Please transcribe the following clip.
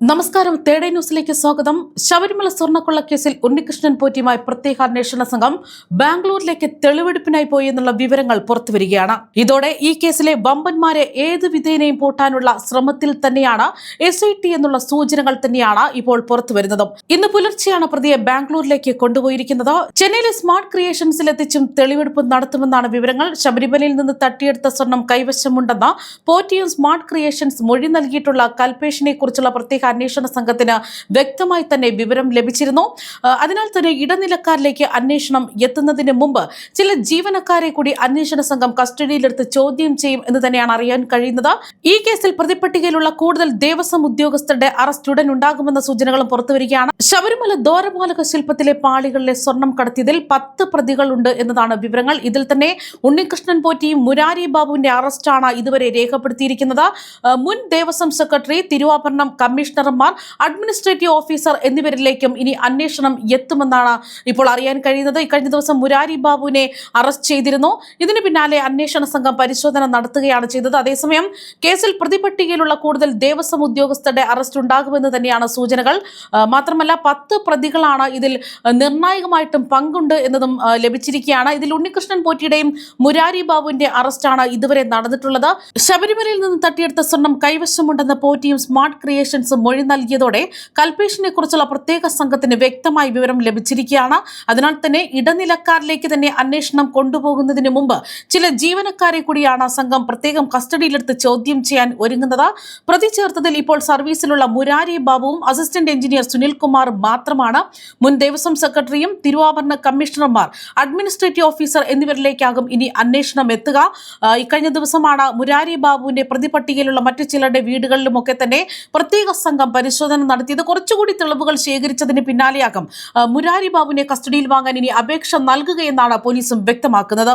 നമസ്കാരം. തേടേ ന്യൂസിലേക്ക് സ്വാഗതം. ശബരിമല സ്വർണക്കൊള്ള കേസിൽ ഉണ്ണികൃഷ്ണൻ പോറ്റിയുമായി പ്രത്യേക അന്വേഷണ സംഘം ബാംഗ്ലൂരിലേക്ക് തെളിവെടുപ്പിനായി പോയി എന്നുള്ള വിവരങ്ങൾ പുറത്തുവരികയാണ്. ഇതോടെ ഈ കേസിലെ വമ്പന്മാരെ ഏത് വിധേനയും പൂട്ടാനുള്ള ശ്രമത്തിൽ തന്നെയാണ് എസ് എന്നുള്ള സൂചനകൾ തന്നെയാണ് ഇപ്പോൾ പുറത്തുവരുന്നത്. ഇന്ന് പുലർച്ചെയാണ് പ്രതിയെ ബാംഗ്ലൂരിലേക്ക് കൊണ്ടുപോയിരിക്കുന്നത്. ചെന്നൈയിലെ സ്മാർട്ട് ക്രിയേഷൻസിൽ എത്തിച്ചും തെളിവെടുപ്പ് നടത്തുമെന്നാണ് വിവരങ്ങൾ. ശബരിമലയിൽ നിന്ന് തട്ടിയെടുത്ത സ്വർണം കൈവശമുണ്ടെന്ന് പോറ്റിയും സ്മാർട്ട് ക്രിയേഷൻസ് മൊഴി നൽകിയിട്ടുള്ള കൽപേഷിനെ കുറിച്ചുള്ള പ്രത്യേക അന്വേഷണ സംഘത്തിന് വ്യക്തമായി തന്നെ വിവരം ലഭിച്ചിരുന്നു. അതിനാൽ തന്നെ ഇടനിലക്കാരിലേക്ക് അന്വേഷണം എത്തുന്നതിന് മുമ്പ് ചില ജീവനക്കാരെ കൂടി അന്വേഷണ സംഘം കസ്റ്റഡിയിലെടുത്ത് ചോദ്യം ചെയ്യും എന്ന് തന്നെയാണ് അറിയാൻ കഴിയുന്നത്. ഈ കേസിൽ പ്രതിപട്ടികയിലുള്ള കൂടുതൽ ദേവസ്വം ഉദ്യോഗസ്ഥരുടെ അറസ്റ്റ് ഉടൻ ഉണ്ടാകുമെന്ന സൂചനകളും പുറത്തുവരികയാണ് ശബരിമല ദ്വാരപാലക ശില്പത്തിലെ പാളികളിലെ സ്വർണം കടത്തിയതിൽ പത്ത് പ്രതികളുണ്ട് എന്നതാണ് വിവരങ്ങൾ. ഇതിൽ തന്നെ ഉണ്ണികൃഷ്ണൻ പോറ്റിയും മുരാരി ബാബുവിന്റെ അറസ്റ്റാണ് ഇതുവരെ രേഖപ്പെടുത്തിയിരിക്കുന്നത്. മുൻ ദേവസ്വം സെക്രട്ടറി തിരുവാഭരണം കമ്മീഷണർമാർ അഡ്മിനിസ്ട്രേറ്റീവ് ഓഫീസർ എന്നിവരിലേക്കും ഇനി അന്വേഷണം എത്തുമെന്നാണ് ഇപ്പോൾ അറിയാൻ കഴിയുന്നത്. ഇക്കഴിഞ്ഞ ദിവസം മുരാരി ബാബുവിനെ അറസ്റ്റ് ചെയ്തിരുന്നു. ഇതിന് പിന്നാലെ അന്വേഷണ സംഘം പരിശോധന നടത്തുകയാണ് ചെയ്തത്. അതേസമയം കേസിൽ പ്രതിപട്ടികയിലുള്ള കൂടുതൽ ദേവസ്വം ഉദ്യോഗസ്ഥരുടെ അറസ്റ്റ് ഉണ്ടാകുമെന്ന് തന്നെയാണ് സൂചനകൾ. മാത്രമല്ല പത്ത് പ്രതികളാണ് ഇതിൽ നിർണായകമായിട്ടും പങ്കുണ്ട് എന്നതും ലഭിച്ചിരിക്കുകയാണ്. ഇതിൽ ഉണ്ണികൃഷ്ണൻ പോറ്റിയുടെയും മുരാരി ബാബുവിന്റെ അറസ്റ്റാണ് ഇതുവരെ നടന്നിട്ടുള്ളത്. ശബരിമലയിൽ നിന്ന് തട്ടിയെടുത്ത സ്വർണം കൈവശമുണ്ടെന്ന പോറ്റിയും സ്മാർട്ട് ക്രിയേഷൻസും മൊഴി നൽകിയതോടെ കൽപേഷിനെ കുറിച്ചുള്ള പ്രത്യേക സംഘത്തിന് വ്യക്തമായ വിവരം ലഭിച്ചിരിക്കുകയാണ്. അതിനാൽ തന്നെ ഇടനിലക്കാരിലേക്ക് തന്നെ അന്വേഷണം കൊണ്ടുപോകുന്നതിന് മുമ്പ് ചില ജീവനക്കാരെ കൂടിയാണ് സംഘം പ്രത്യേകം കസ്റ്റഡിയിലെടുത്ത് ചോദ്യം ചെയ്യാൻ ഒരുങ്ങുന്നത്. പ്രതി ചേർത്തതിൽ ഇപ്പോൾ സർവീസിലുള്ള മുരാരി ബാബുവും അസിസ്റ്റന്റ് എഞ്ചിനീയർ സുനിൽകുമാർ മാത്രമാണ്. മുൻ ദേവസ്വം സെക്രട്ടറിയും തിരുവാഭരണ കമ്മീഷണർമാർ അഡ്മിനിസ്ട്രേറ്റീവ് ഓഫീസർ എന്നിവരിലേക്കാകും ഇനി അന്വേഷണം എത്തുക. ഇക്കഴിഞ്ഞ ദിവസമാണ് മുരാരി ബാബുവിന്റെ പ്രതിപട്ടികയിലുള്ള മറ്റു ചിലരുടെ വീടുകളിലുമൊക്കെ തന്നെ പ്രത്യേക സംഘം പരിശോധന നടത്തിയത്. കുറച്ചുകൂടി തെളിവുകൾ ശേഖരിച്ചതിന് പിന്നാലെയാകും. മുരാരി ബാബുവിനെ കസ്റ്റഡിയിൽ വാങ്ങാൻ ഇനി അപേക്ഷ നൽകുകയെന്നാണ് പോലീസും വ്യക്തമാക്കുന്നത്.